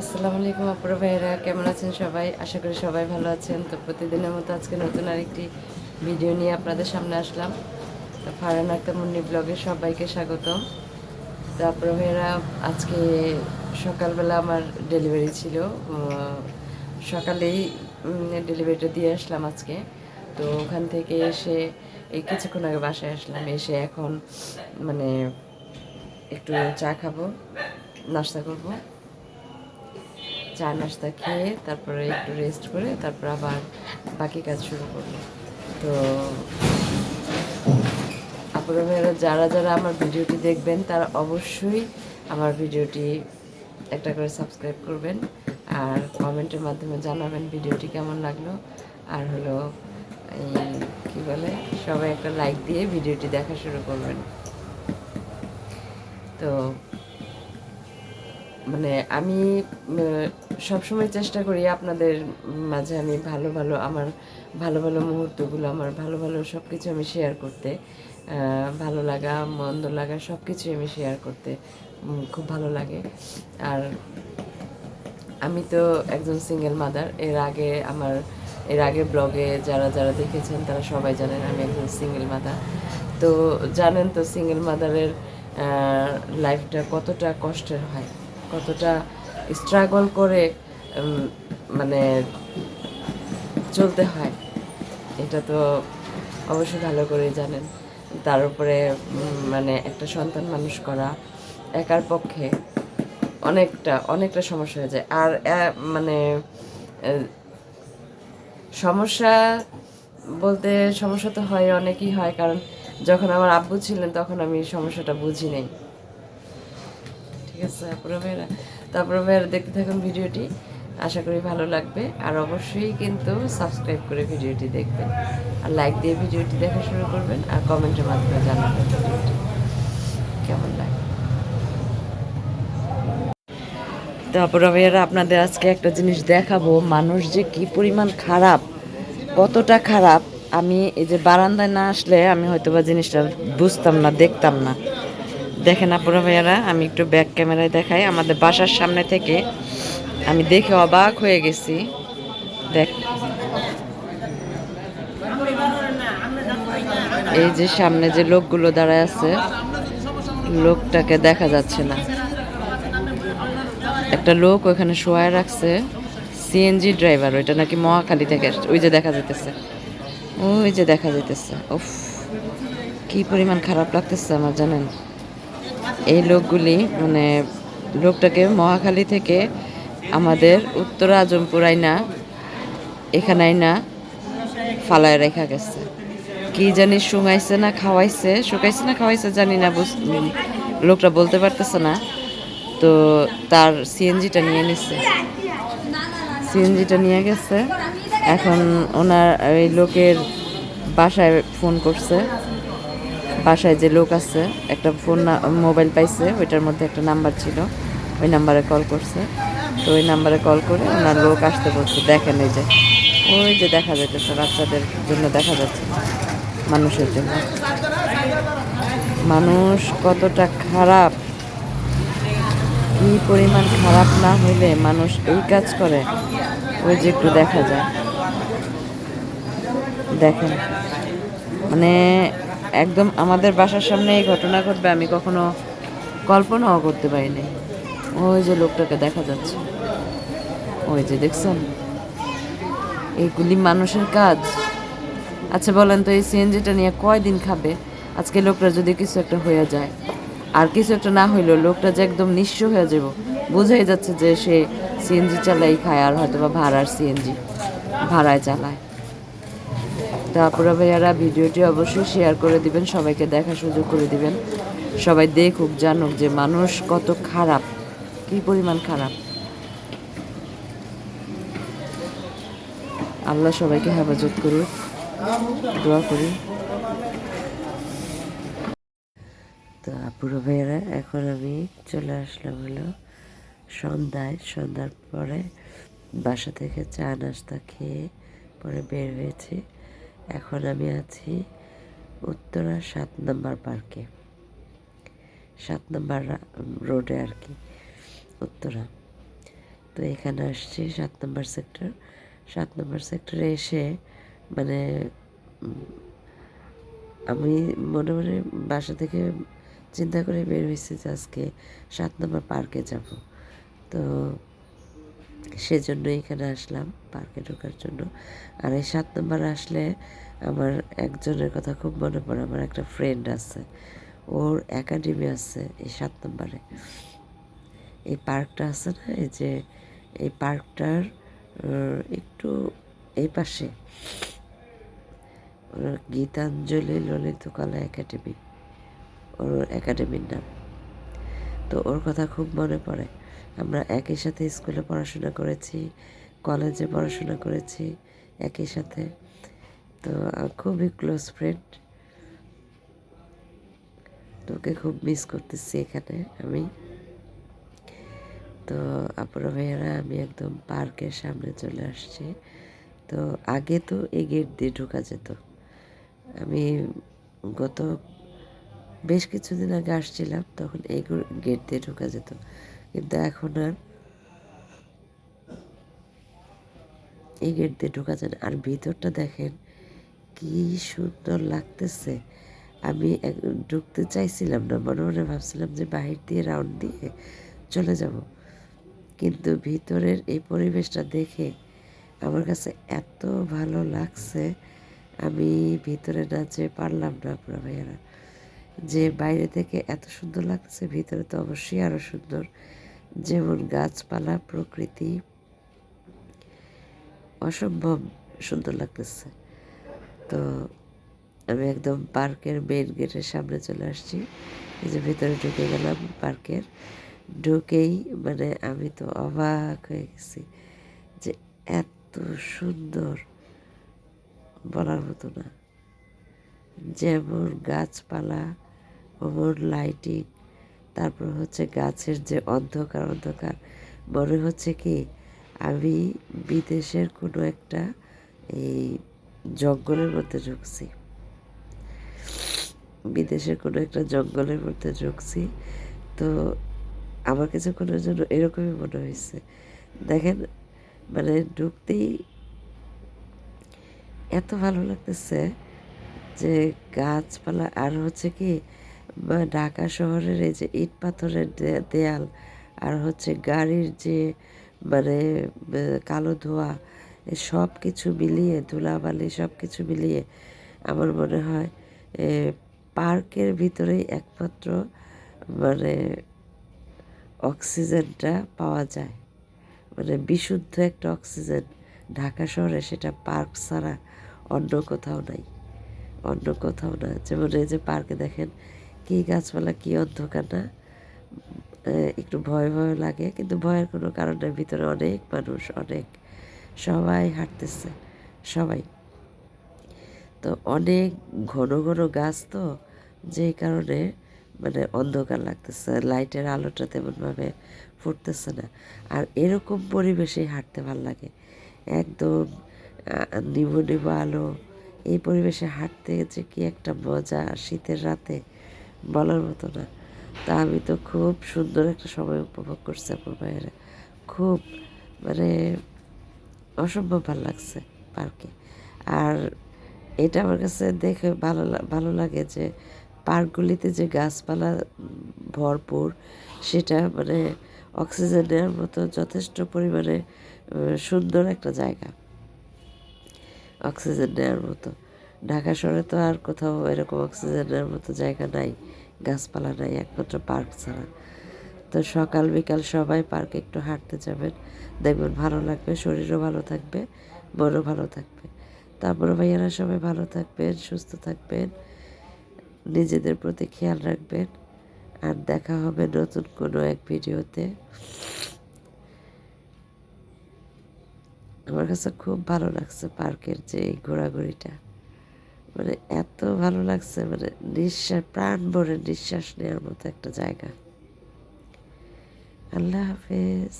আসসালামু আলাইকুম আপুরা ভাইয়েরা, কেমন আছেন সবাই? আশা করি সবাই ভালো আছেন। তো প্রতিদিনের মতো আজকে নতুন আরেকটি ভিডিও নিয়ে আপনাদের সামনে আসলাম। তো ফারান আক্তার মুন্নি ব্লগে সবাইকে স্বাগতম। তো আপুরা ভাইয়েরা, আজকে সকালবেলা আমার ডেলিভারি ছিল। সকালেই ডেলিভারিটা দিয়ে আসলাম আজকে। তো ওখান থেকে এসে, এই কিছুক্ষণ আগে বাসায় আসলাম। এসে এখন মানে একটু চা খাব, নাস্তা করব। চা নাস্তা খেয়ে তারপরে একটু রেস্ট করে তারপর আবার বাকি কাজ শুরু করব তো আপনারা ভাইয়েরা, যারা যারা আমার ভিডিওটি দেখবেন, তারা অবশ্যই আমার ভিডিওটি একটা করে সাবস্ক্রাইব করবেন আর কমেন্টের মাধ্যমে জানাবেন ভিডিওটি কেমন লাগল। আর হলো কী বলে, সবাই একটা লাইক দিয়ে ভিডিওটি দেখা শুরু করবেন। তো মানে আমি সবসময় চেষ্টা করি আপনাদের মাঝে আমি ভালো ভালো আমার ভালো ভালো মুহূর্তগুলো, আমার ভালো ভালো সব কিছু আমি শেয়ার করতে ভালো লাগা, মন্দ লাগা সব কিছুই আমি শেয়ার করতে খুব ভালো লাগে। আর আমি তো একজন সিঙ্গেল মাদার এর আগে আমার, এর আগে ব্লগে যারা যারা দেখেছেন তারা সবাই জানেন আমি একজন সিঙ্গেল মাদার তো জানেন তো সিঙ্গেল মাদারের লাইফটা কতটা কষ্টের হয়, কতটা স্ট্রাগল করে মানে চলতে হয়। এটা তো অবশ্যই ভালো করেই জানেন। তার উপরে মানে একটা সন্তান মানুষ করা একার পক্ষে অনেকটা অনেকটা সমস্যা হয়ে যায়। আর মানে সমস্যা বলতে সমস্যা তো হয়, অনেকই হয়। কারণ যখন আমার আব্বু ছিলেন, তখন আমি সমস্যাটা বুঝি নাই। ঠিক আছে তারপরে ভাইরা তারপরে ভাইরা দেখতে থাকুন ভিডিওটি। আশা করি ভালো লাগবে। আর অবশ্যই কিন্তু সাবস্ক্রাইব করে ভিডিওটি দেখবেন। আর লাইক দিয়ে ভিডিওটি দেখা শুরু করবেন আর কমেন্টের মাধ্যমে জানাবেন ভিডিওটি। কেমন লাগে? তারপরে ভাইয়ারা আপনাদের আজকে একটা জিনিস দেখাবো। মানুষ যে কি পরিমাণ খারাপ, কতটা খারাপ, আমি এই যে বারান্দায় না আসলে আমি হয়তো বা জিনিসটা বুঝতাম না, দেখতাম না। দেখেন আপুরা ভাইয়ারা, আমি একটু ব্যাক ক্যামেরায় দেখাই। আমাদের বাসার সামনে থেকে আমি দেখে অবাক হয়ে গেছি। দেখ এই যে সামনে যে লোকগুলো দাঁড়ায় আছে, লোকটাকে দেখা যাচ্ছে না। একটা লোক ওখানে শোয়ায় রাখছে সিএনজি ড্রাইভার ওইটা নাকি মহাখালী থেকে। ওই যে দেখা যাইতেছে। ওই যে দেখা যাইতেছে। উফ, কি পরিমাণ খারাপ লাগতেছে আমার, জানেন? এই লোকগুলি মানে লোকটাকে মহাখালী থেকে আমাদের উত্তর আজমপুর আইনা, এখানে আইনা ফালায় রেখা গেছে। কি জানি শুঙাইছে না খাওয়াইছে, শুকাইছে না খাওয়াইছে জানি না লোকটা বলতে পারতেছে না। তো তার সিএনজিটা নিয়ে নিছে। সিএনজিটা নিয়ে গেছে। এখন ওনার এই লোকের বাসায় ফোন করছে। বাসায় যে লোক আছে, একটা ফোন মোবাইল পাইছে, ওইটার মধ্যে একটা নাম্বার ছিল। ওই নাম্বারে কল করছে। তো ওই নাম্বারে কল করে ওনার লোক আসতে বলছে, দেখেন এই যে। ওই যে দেখা যাইতেছে, বাচ্চাদের জন্য দেখা যাচ্ছে, মানুষের জন্য। মানুষ কতটা খারাপ। কি পরিমাণ খারাপ না হইলে মানুষ এই কাজ করে। ওই যে একটু দেখা যায়। দেখেন। মানে একদম আমাদের বাসার সামনে এই ঘটনা ঘটবে, আমি কখনো কল্পনাও করতে পারিনি। ওই যে লোকটাকে দেখা যাচ্ছে। ওই যে দেখছেন? এইগুলি মানুষের কাজ। আচ্ছা বলেন তো এই সিএনজিটা নিয়ে কয়দিন খাবে? আজকে লোকটা যদি কিছু একটা হয়ে যায়। আর কিছু একটা না হইলেও লোকটা যে একদম নিঃস্ব হয়ে যাব। বোঝাই যাচ্ছে যে সে সিএনজি চালাই খায় আর হয়তো বা ভাড়ার সিএনজি ভাড়ায় চালায়। তারপরে ভাইয়ারা, ভিডিওটি অবশ্যই শেয়ার করে দিবেন, সবাইকে দেখার সুযোগ করে দিবেন। সবাই দেখুক, জানুক যে মানুষ কত খারাপ, কি পরিমাণ খারাপ। আল্লাহ সবাইকে হেফাজত করুক, দোয়া করি। তো আপুরো ভাইয়েরা, এখন আমি চলে আসলাম হলো সন্ধ্যায়। সন্ধ্যার পরে বাসা থেকে চা নাস্তা খেয়ে পরে বের হয়েছি। এখন আমি আছি উত্তরা সাত নম্বর পার্কে। সাত নম্বর রোডে আর কি, উত্তরা। তো এখানে আসছি সাত নম্বর সেক্টর। সাত নম্বর সেক্টরে এসে মানে আমি মনে মনে বাসা থেকে চিন্তা করে বের হয়েছি যে আজকে সাত নম্বর পার্কে যাব। তো সেজন্য এখানে আসলাম, পার্কে ঢোকার জন্য। আর এই সাত নম্বর আসলে আমার একজনের কথা খুব মনে পড়ে, আমার একটা ফ্রেন্ড আছে। ওর একাডেমি আছে এই সাত নম্বরে। এই পার্কটা আছে না, এই যে, এই পার্কটার একটু এই পাশে। ওর গীতাঞ্জলি ললিত কলা একাডেমি ওর একাডেমির নাম। তো ওর কথা খুব মনে পড়ে। আমরা একই সাথে স্কুলে পড়াশোনা করেছি, কলেজে পড়াশোনা করেছি একই সাথে। তো খুবই ক্লোজ ফ্রেন্ড তোকে খুব মিস করতেছি এখানে আমি। তো, আপুরা ভাইয়ারা, আমি একদম পার্কের সামনে চলে আসছি। তো, আগে তো এই গেট দিয়ে ঢোকা যেত। আমি গত বেশ কিছুদিন আগে আসছিলাম, তখন এই গেট দিয়ে ঢোকা যেত। কিন্তু এখন আর এই গেট দিয়ে ঢোকা যায় না। আর ভিতরটা দেখেন কি সুন্দর লাগতেছে। আমি ঢুকতে চাইছিলাম না, মনে মনে ভাবছিলাম যে বাহির দিয়ে রাউন্ড দিয়ে চলে যাব। কিন্তু ভিতরের এই পরিবেশটা দেখে আমার কাছে এত ভালো লাগছে, আমি ভিতরে না যেয়ে পারলাম না আপনার ভাইয়ারা। যে বাইরে থেকে এত সুন্দর লাগছে, ভিতরে তো অবশ্যই আরও সুন্দর। যেমন গাছপালা, প্রকৃতি। অসম্ভব সুন্দর লাগতেছে। তো আমি একদম পার্কের মেন গেটের সামনে চলে আসছি। এই যে ভিতরে ঢুকে গেলাম পার্কের। ঢুকেই মানে আমি তো অবাক হয়ে গেছি যে এত সুন্দর বলার মতো না। যেমন গাছপালা ওমন লাইটিং তারপর হচ্ছে গাছের যে অন্ধকার অন্ধকার। মনে হচ্ছে কি, আমি বিদেশের কোনো একটা এই জঙ্গলের মধ্যে ঢুকছি। বিদেশের কোনো একটা জঙ্গলের মধ্যে ঢুকছি। তো আমার কাছে কোনো জন্য এরকমই মনে হয়েছে। দেখেন মানে ঢুকতেই এত ভালো লাগতেছে যে গাছপালা, আর হচ্ছে কি ঢাকা শহরের এই যে ইট পাথরের দেয়াল আর হচ্ছে গাড়ির যে মানে কালো ধোয়া সব কিছু মিলিয়ে, ধুলাবালি সব কিছু মিলিয়ে আমার মনে হয় পার্কের ভিতরেই একমাত্র মানে অক্সিজেনটা পাওয়া যায়। মানে বিশুদ্ধ একটা অক্সিজেন ঢাকা শহরে সেটা পার্ক ছাড়া অন্য কোথাও নাই। অন্য কোথাও না। যেমন এই যে পার্কে দেখেন কী গাছপালা, কী অন্ধকার না? একটু ভয় ভয় লাগে, কিন্তু ভয়ের কোনো কারণ নেই, ভিতরে অনেক মানুষ, অনেক সবাই হাঁটতেছে, সবাই। তো অনেক ঘন ঘন গাছ তো, যেই কারণে মানে অন্ধকার লাগতেছে, লাইটের আলোটা তেমনভাবে ফুটতেছে না। আর এরকম পরিবেশেই হাঁটতে ভালো লাগে, একদম নিভু নিভু আলো, এই পরিবেশে হাঁটতে যে কি একটা মজা, শীতের রাতে বলার মতো না। তা আমি তো খুব সুন্দর একটা সময় উপভোগ করছি আপনার বাইরে খুব মানে অসম্ভব ভালো লাগছে পার্কে। আর এটা আমার কাছে দেখে ভালো ভালো লাগে যে পার্কগুলিতে যে গাছপালা ভরপুর, সেটা মানে অক্সিজেন নেওয়ার মতো যথেষ্ট পরিমাণে সুন্দর একটা জায়গা। অক্সিজেন নেওয়ার মতো। ঢাকা শহরে তো আর কোথাও এরকম অক্সিজেন নেওয়ার মতো জায়গা নাই। গাছপালা নাই একমাত্র পার্ক ছাড়া। তো সকাল বিকাল সবাই পার্কে একটু হাঁটতে যাবেন। দেখবেন ভালো লাগবে, শরীরও ভালো থাকবে মনও ভালো থাকবে। তারপরে ভাইয়ারা সবাই ভালো থাকবেন, সুস্থ থাকবেন, নিজেদের প্রতি খেয়াল রাখবেন। আর দেখা হবে নতুন কোনো এক ভিডিওতে। আমার কাছে খুব ভালো লাগছে পার্কের যে এই ঘোরাঘুরিটা। মানে এত ভালো লাগছে মানে নিঃশ্বাস প্রাণ ভরে নিঃশ্বাস নেওয়ার মতো একটা জায়গা। আল্লাহ হাফেজ।